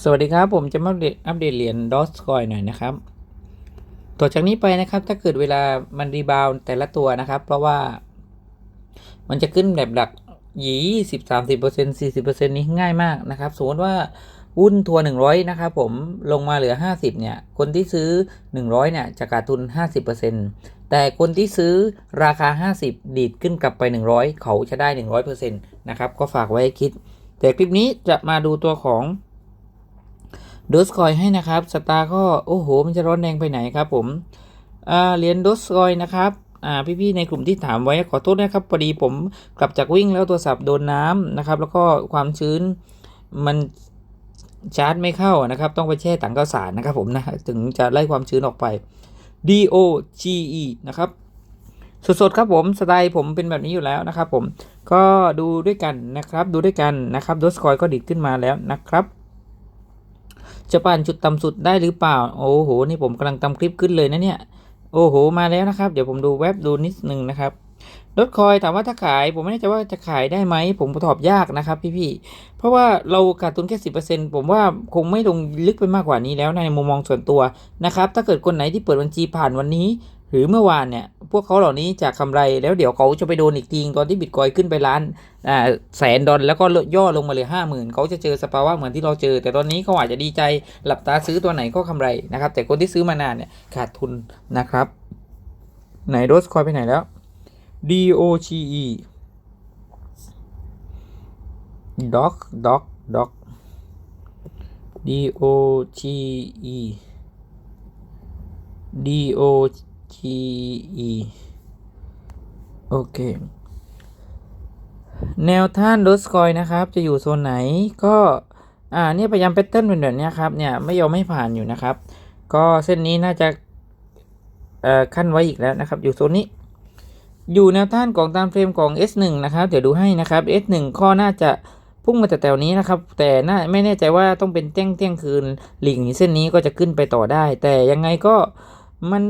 สวัสดีครับ ผมจะมาอัปเดตอัปเดตเหรียญดอสคอยหน่อยนะครับต่อจากนี้ไปนะครับ ถ้าเกิดเวลามันรีบาวแต่ละตัวนะครับ เพราะว่า มันจะขึ้นแบบหลักยี่สิบสามสิบเปอร์เซ็นสี่สิบเปอร์เซ็นนี้ง่ายมากนะครับ สมมติว่าหุ้นทัวหนึ่งร้อยนะครับผมลงมาเหลือห้าสิบเนี่ย คนที่ซื้อหนึ่งร้อยเนี่ยจะขาดทุนห้าสิบเปอร์เซ็นตแต่คนที่ซื้อราคาห้าสิบดีดขึ้นกลับไปหนึ่งร้อยเขาจะได้หนึ่งร้อยเปอร์เซ็นต์นะครับ ก็ฝากไว้คิด แต่คลิปนี้จะมาดูตัวของ โดสคอยให้นะครับสตาร์ก็โอ้โห มันจะร้อนแรงไปไหนครับผมเหรียญโดสคอยนะครับพี่ๆในกลุ่มที่ถามไว้ขอโทษนะครับพอดีผมกลับจากวิ่งแล้วโทรศัพท์โดนน้ำนะครับ แล้วก็ความชื้นมันชาร์จไม่เข้านะครับ ต้องไปแช่ถังข้าวสารนะครับผมนะถึงจะไล่ความชื้นออกไป D O G E นะครับสดๆครับผมสไตล์ผมเป็นแบบนี้อยู่แล้วนะครับผมก็ดูด้วยกันนะครับ ดูด้วยกันนะครับโดสคอยก็ดิดขึ้นมาแล้วนะครับ จะปั่นจุดต่ำสุดได้หรือเปล่า โอ้โห นี่ผมกำลังทำคลิปขึ้นเลยนะเนี่ย โอ้โห มาแล้วนะครับ เดี๋ยวผมดูเว็บดูนิดนึงนะครับรถคอยถามว่าถ้าขายผมไม่แน่ใจว่าจะขายได้ไหม ผมตอบยากนะครับพี่ๆ เพราะว่าเราขาดทุนแค่สิผมว่าคงไม่ลงลึกไปมากกว่านี้แล้วในมุมมองส่วนตัวนะครับ ถ้าเกิดคนไหนที่เปิดบัญชีผ่านวันนี้ หรือเมื่อวานเนี่ยพวกเขาเหล่านี้จากกำไรแล้วเดี๋ยวเขาจะไปโดนอีกทีตอนที่บิตคอยขึ้นไปล้านอ่าแสนดอลแล้วก็ย่อลงมาเหลือห้าหมื่นเขาจะเจอสภาวะเหมือนที่เราเจอ แต่ตอนนี้เขาอาจจะดีใจหลับตาซื้อตัวไหนก็กำไรนะครับ แต่คนที่ซื้อมานานเนี่ยขาดทุนนะครับ ไหนโดสคอยไปไหนแล้ว D O G E Doc Doc Doc D O G E โอเค แนวท่านโดสคอยนะครับ จะอยู่โซนไหนก็ อ่าเนี่ยพยายามแพทเทิร์นเป็นแบบเนี้ยครับ เนี่ยไม่ยอมไม่ผ่านอยู่นะครับ ก็เส้นนี้น่าจะเอ่อขั้นไว้อีกแล้วนะครับ อยู่โซนนี้ อยู่แนวต้านของตามเฟรมของ S1 นะครับ เดี๋ยวดูให้นะครับ S1 ข้อน่าจะพุ่งมาแต่แถวนี้นะครับ แต่น่าไม่แน่ใจว่าต้องเป็นเที่ยงเที่ยงคืนหลิงเส้นนี้ก็จะขึ้นไปต่อได้ แต่ยังไงก็มัน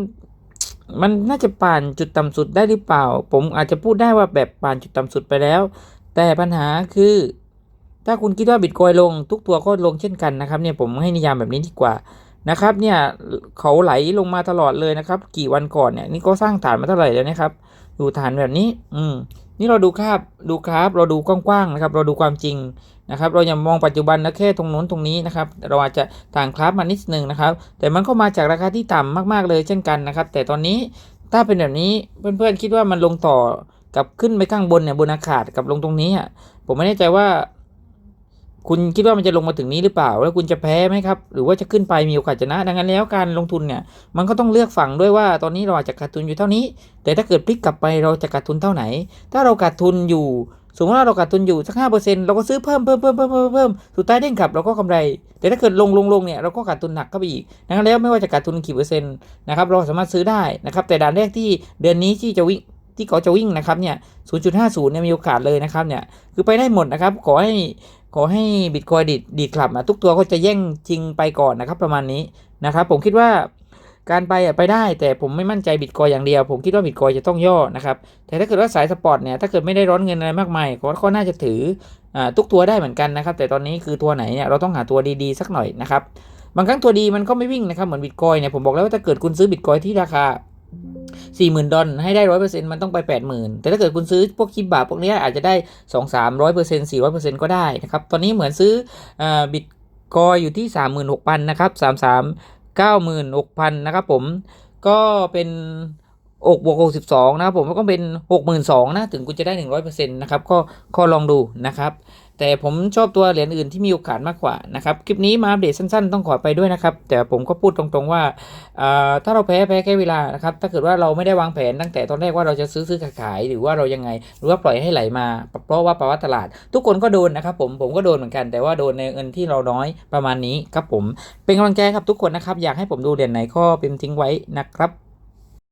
มันน่าจะผ่านจุดต่ำสุดได้หรือเปล่า ผมอาจจะพูดได้ว่าแบบผ่านจุดต่ำสุดไปแล้ว แต่ปัญหาคือ ถ้าคุณคิดว่าบิตคอยลงทุกตัวก็ลงเช่นกันนะครับเนี่ยผมให้นิยามแบบนี้ดีกว่านะครับเนี่ยเขาไหลลงมาตลอดเลยนะครับ กี่วันก่อนเนี่ยนี่ก็สร้างฐานมาเท่าไหร่แล้วนะครับดูฐานแบบนี้ อืม นี่เราดูคราบดูคราฟเราดูกว้างๆนะครับ เราดูความจริงนะครับ เราอย่ามองปัจจุบันนะแค่ตรงนู้นตรงนี้นะครับ เราอาจจะต่างคราฟมานิดนึงนะครับ แต่มันก็มาจากราคาที่ต่ำมากๆเลยเช่นกันนะครับ แต่ตอนนี้ถ้าเป็นแบบนี้เพื่อนๆคิดว่ามันลงต่อกับขึ้นไปข้างบนเนี่ยบนอากาศกับลงตรงนี้อะผมไม่แน่ใจว่า คุณคิดว่ามันจะลงมาถึงนี้หรือเปล่า แล้วคุณจะแพ้ไหมครับ หรือว่าจะขึ้นไปมีโอกาสชนะ ดังนั้นแล้วการลงทุนเนี่ย มันก็ต้องเลือกฝั่งด้วยว่าตอนนี้เราอาจจะขาดทุนอยู่เท่านี้ แต่ถ้าเกิดพลิกกลับไปเราจะขาดทุนเท่าไหน ถ้าเราขาดทุนอยู่ สมมติว่าเราขาดทุนอยู่สักห้าเปอร์เซ็นต์เราก็ซื้อเพิ่มเพิ่มเพิ่มเพิ่มเพิ่มเพิ่มสุดท้ายเด้งกลับเราก็กำไร แต่ถ้าเกิดลงลงลงเนี่ยเราก็ขาดทุนหนักเข้าไปอีกดังนั้นแล้วไม่ว่าจะขาดทุนกี่เปอร์เซ็นต์นะครับเราสามารถซื้อได้นะครับ แต่ด่านแรกที่เดือนนี้ที่จะวิ่งที่เขาจะวิ่งนะครับเนี่ย 0.50 เนี่ยมีโอกาสเลยนะครับเนี่ย คือไปได้หมดนะครับ ขอให้ ขอให้บิตคอยดีดดีดกลับนะทุกตัวก็จะแย่งจริงไปก่อนนะครับ ประมาณนี้นะครับ ผมคิดว่าการไปอะไปได้ แต่ผมไม่มั่นใจบิตคอยอย่างเดียว ผมคิดว่าบิตคอยจะต้องย่อนะครับ แต่ถ้าเกิดว่าสายสปอร์ตเนี่ยถ้าเกิดไม่ได้ร้อนเงินอะไรมากมายก็ก็น่าจะถืออ่าทุกตัวได้เหมือนกันนะครับ แต่ตอนนี้คือตัวไหนเนี่ยเราต้องหาตัวดีๆสักหน่อยนะครับบางครั้งตัวดีมันก็ไม่วิ่งนะครับเหมือนบิตคอยเนี่ยผมบอกแล้วว่าถ้าเกิดคุณซื้อบิตคอยที่ราคา สี่หมื่นดอลให้ได้ร้อยเปอร์เซ็นต์มันต้องไปแปดหมื่นแต่ถ้าเกิดคุณซื้อพวกคิปบาทพวกนี้อาจจะได้สองสามร้อยเปอร์เซ็นต์สี่ร้อยเปอร์เซ็นต์ก็ได้นะครับตอนนี้เหมือนซื้ออบิตคอยอยู่ที่สามหมื่นหกพันนะครับสามสามเก้าหมื่นหกพันนะครับผมก็เป็น อกบวกหกสิบสองนะครับผมก็เป็นหกหมื่นสองนะถึงคุณจะได้หนึ่งร้อยเปอร์เซ็นต์นะครับก็ก็ลองดูนะครับแต่ผมชอบตัวเหรียญอื่นที่มีโอกาสมากกว่านะครับคลิปนี้มาอัปเดตสั้นๆ ต้องขอไปด้วยนะครับแต่ผมก็พูดตรงๆว่าถ้าเราแพ้แพ้แค่เวลานะครับถ้าเกิดว่าเราไม่ได้วางแผนตั้งแต่ตอนแรกว่าเราจะซื้อซื้อขายขายหรือว่าเรายังไงหรือว่าปล่อยให้ไหลมาเพราะว่าภาวะตลาด ทุกคนก็โดนนะครับผมผมก็โดนเหมือนกันแต่ว่าโดนในเงินที่เราน้อยประมาณนี้ครับผมเป็นกำลังใจครับทุกคนนะครับอยากให้ผมดูเหรียญไหนก็พิมพ์ทิ้งไว้นะครับ